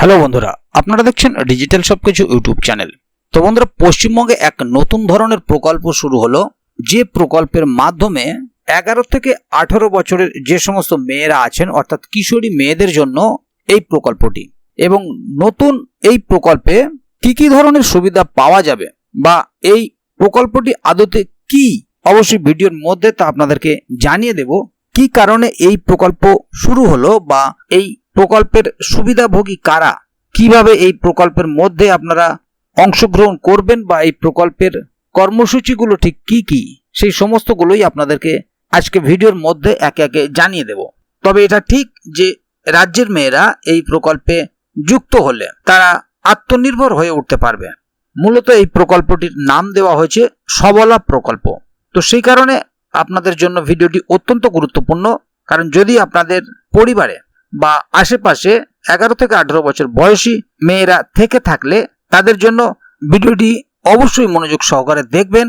Hello বন্ধুরা, আপনারা দেখছেন ডিজিটাল সবকিছু ইউটিউব চ্যানেল। তো বন্ধুরা, পশ্চিমবঙ্গে এক নতুন ধরনের প্রকল্প শুরু হলো, যে প্রকল্পের মাধ্যমে এগারো থেকে আঠারো বছরের যে সমস্ত মেয়েরা আছেন, অর্থাৎ কিশোরী মেয়েদের জন্য এই প্রকল্পটি। এবং নতুন এই প্রকল্পে কি কি ধরনের সুবিধা পাওয়া যাবে বা এই প্রকল্পটি আদতে কি অবশ্যই ভিডিওর মধ্যে তা আপনাদেরকে জানিয়ে দেব, কি কারণে এই প্রকল্প শুরু হলো বা এই প্রকল্পের সুবিধাভোগী কারা? কীভাবে এই প্রকল্পের মধ্যে আপনারা অংশগ্রহণ করবেন বা এই প্রকল্পের কর্মসূচিগুলো ঠিক কি কি? সেই সমস্তগুলোই আপনাদেরকে আজকে ভিডিওর মধ্যে একে একে জানিয়ে দেব। তবে এটা ঠিক যে রাজ্যের মেয়েরা এই প্রকল্পে যুক্ত হলে তারা আত্মনির্ভর হয়ে উঠতে পারবে। মূলত এই প্রকল্পটির নাম দেওয়া হয়েছে সবলা প্রকল্প। তো সেই কারণে আপনাদের জন্য ভিডিওটি অত্যন্ত গুরুত্বপূর্ণ। কারণ যদি আপনাদের পরিবারে বা আশেপাশে এগারো থেকে আঠারো বছর বয়সী মেয়েরা থেকে থাকলে তাদের জন্য ভিডিওটি অবশ্যই মনোযোগ সহকারে দেখবেন,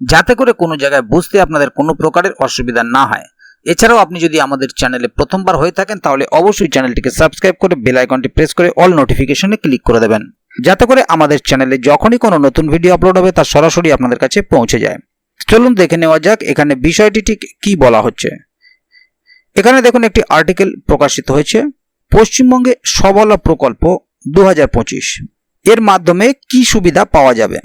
যাতে করে কোনো জায়গায় বুঝতে আপনাদের কোনো প্রকারের অসুবিধা না হয়। এছাড়াও আপনি যদি আমাদের চ্যানেলে প্রথমবার হয়ে থাকেন, তাহলে অবশ্যই চ্যানেলটিকে সাবস্ক্রাইব করে বেল আইকনটি প্রেস করে অল নোটিফিকেশনে ক্লিক করে দেবেন, যাতে করে আমাদের চ্যানেলে যখনই কোনো নতুন ভিডিও আপলোড হবে তা সরাসরি আপনাদের কাছে পৌঁছে যায়। চলুন দেখে নেওয়া যাক এখানে বিষয়টি ঠিক কি বলা হচ্ছে। এখানে দেখুন একটি আর্টিকেল প্রকাশিত হয়েছে। পশ্চিমবঙ্গে সবলা প্রকল্প দু হাজার পঁচিশ। এর মাধ্যমে কি সুবিধা পাওয়া যাবে?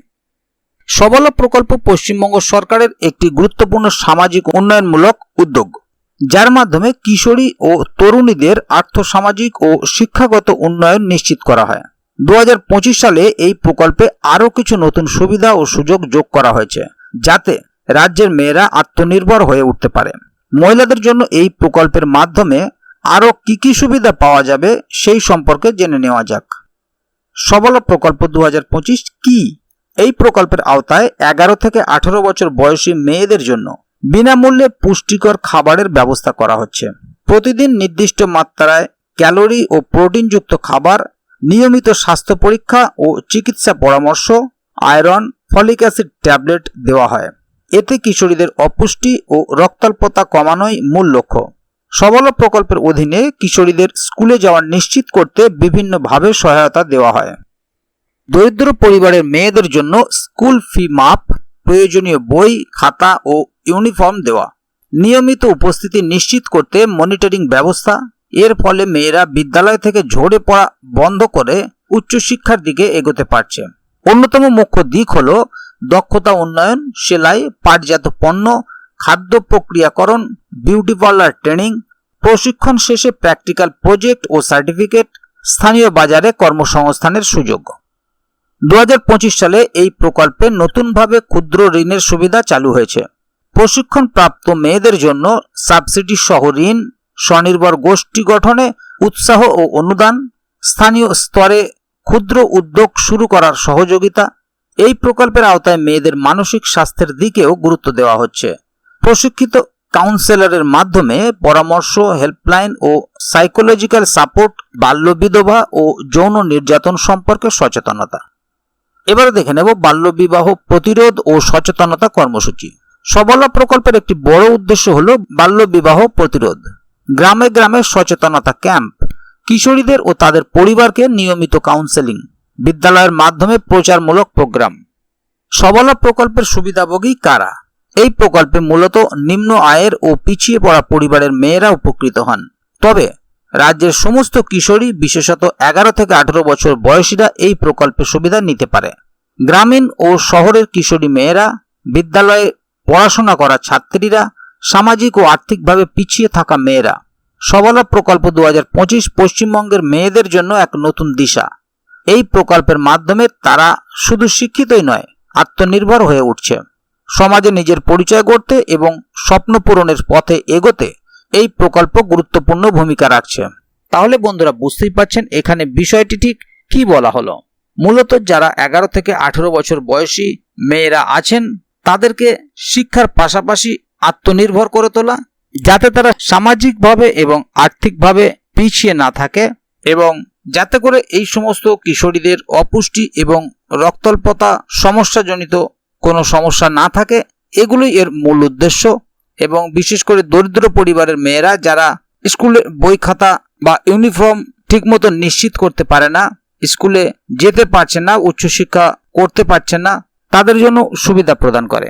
সবলা প্রকল্প পশ্চিমবঙ্গ সরকারের একটি গুরুত্বপূর্ণ সামাজিক উন্নয়নমূলক উদ্যোগ। যার মাধ্যমে কিশোরী ও তরুণীদের আর্থসামাজিক ও শিক্ষাগত উন্নয়ন নিশ্চিত করা হয়। দু হাজার পঁচিশ সালে এই প্রকল্পে আরও কিছু নতুন সুবিধা ও সুযোগ যোগ করা হয়েছে, যাতে রাজ্যের মেয়েরা আত্মনির্ভর হয়ে উঠতে পারে। মহিলাদের জন্য এই প্রকল্পের মাধ্যমে আরও কি কি সুবিধা পাওয়া যাবে সেই সম্পর্কে জেনে নেওয়া যাক। সবল প্রকল্প দু হাজার পঁচিশ কি? এই প্রকল্পের আওতায় এগারো থেকে আঠারো বছর বয়সী মেয়েদের জন্য বিনামূল্যে পুষ্টিকর খাবারের ব্যবস্থা করা হচ্ছে। প্রতিদিন নির্দিষ্ট মাত্রায় ক্যালোরি ও প্রোটিনযুক্ত খাবার, নিয়মিত স্বাস্থ্য পরীক্ষা ও চিকিৎসা পরামর্শ, আয়রন, ফলিক অ্যাসিড ট্যাবলেট দেওয়া হয়। এতে কিশোরীদের অপুষ্টি ও রক্তাল্পতা কমানোই মূল লক্ষ্য। সবল প্রকল্পের অধীনে কিশোরীদের স্কুলে যাওয়া নিশ্চিত করতে বিভিন্নভাবে সহায়তা দেওয়া হয়। দরিদ্র পরিবারের মেয়েদের জন্য স্কুল ফি মাপ, প্রয়োজনীয় বই, খাতা ও ইউনিফর্ম দেওয়া। নিয়মিত উপস্থিতি নিশ্চিত করতে মনিটরিং ব্যবস্থা, এর ফলে মেয়েরা বিদ্যালয় থেকে ঝরে পড়া বন্ধ করে উচ্চশিক্ষার দিকে এগোতে পারছে। অন্যতম মুখ্য দিক হল দক্ষতা উন্নয়ন, সেলাই, পাটজাত পণ্য, খাদ্য প্রক্রিয়াকরণ বিউটি পার্লার ট্রেনিং প্রশিক্ষণ শেষে প্র্যাকটিক্যাল প্রজেক্ট ও সার্টিফিকেট স্থানীয় বাজারে কর্মসংস্থানের সুযোগ। দু হাজার পঁচিশ সালে এই প্রকল্পে নতুনভাবে ক্ষুদ্র ঋণের সুবিধা চালু হয়েছে। প্রশিক্ষণ প্রাপ্ত মেয়েদের জন্য সাবসিডি সহ ঋণ, স্বনির্ভর গোষ্ঠী গঠনে উৎসাহ ও অনুদান, স্থানীয় স্তরে ক্ষুদ্র উদ্যোগ শুরু করার সহযোগিতা এই প্রকল্পের আওতায় মেয়েদের মানসিক স্বাস্থ্যের দিকেও গুরুত্ব দেওয়া হচ্ছে। প্রশিক্ষিত কাউন্সেলরের মাধ্যমে পরামর্শ, হেল্পলাইন ও সাইকোলজিক্যাল সাপোর্ট বাল্য বিধবা ও যৌন নির্যাতন সম্পর্কে সচেতনতা। এবারে দেখে নেব বাল্যবিবাহ প্রতিরোধ ও সচেতনতা কর্মসূচি। সবলা প্রকল্পের একটি বড় উদ্দেশ্য হল বাল্যবিবাহ প্রতিরোধ। গ্রামে গ্রামে সচেতনতা ক্যাম্প। কিশোরীদের ও তাদের পরিবারকে নিয়মিত কাউন্সেলিং। বিদ্যালয়ের মাধ্যমে প্রচারমূলক প্রোগ্রাম। সবলা প্রকল্পের সুবিধাভোগী কারা? এই প্রকল্পে মূলত নিম্ন আয়ের ও পিছিয়ে পড়া পরিবারের মেয়েরা উপকৃত হন। তবে রাজ্যের সমস্ত কিশোরী, বিশেষত এগারো থেকে আঠারো বছর বয়সীরা এই প্রকল্পের সুবিধা নিতে পারে। গ্রামীণ ও শহরের কিশোরী মেয়েরা, বিদ্যালয়ে পড়াশোনা করা ছাত্রীরা, সামাজিক ও আর্থিকভাবে পিছিয়ে থাকা মেয়েরা। সবলা প্রকল্প দু পঁচিশ পশ্চিমবঙ্গের মেয়েদের জন্য এক নতুন দিশা। এই প্রকল্পের মাধ্যমে তারা শুধু শিক্ষিতই নয়, আত্মনির্ভর হয়ে উঠছে। সমাজে নিজের পরিচয় গড়তে এবং স্বপ্ন পূরণের পথে এগোতে এই প্রকল্প গুরুত্বপূর্ণ ভূমিকা রাখছে। তাহলে বন্ধুরা বুঝতেই পারছেন এখানে বিষয়টি ঠিক কি বলা হলো। মূলত যারা এগারো থেকে আঠেরো বছর বয়সী মেয়েরা আছেন, তাদেরকে শিক্ষার পাশাপাশি আত্মনির্ভর করে তোলা, যাতে তারা সামাজিকভাবে এবং আর্থিকভাবে পিছিয়ে না থাকে এবং যাতে করে এই সমস্ত কিশোরীদের অপুষ্টি এবং রক্তল্পতা সমস্যাজনিত কোনো সমস্যা না থাকে, এগুলোই এর মূল উদ্দেশ্য। এবং বিশেষ করে দরিদ্র পরিবারের মেয়েরা যারা স্কুলের বই খাতা বা ইউনিফর্ম ঠিকমতো নিশ্চিত করতে পারে না, স্কুলে যেতে পারছে না, উচ্চশিক্ষা করতে পারছে না, তাদের জন্য সুবিধা প্রদান করে।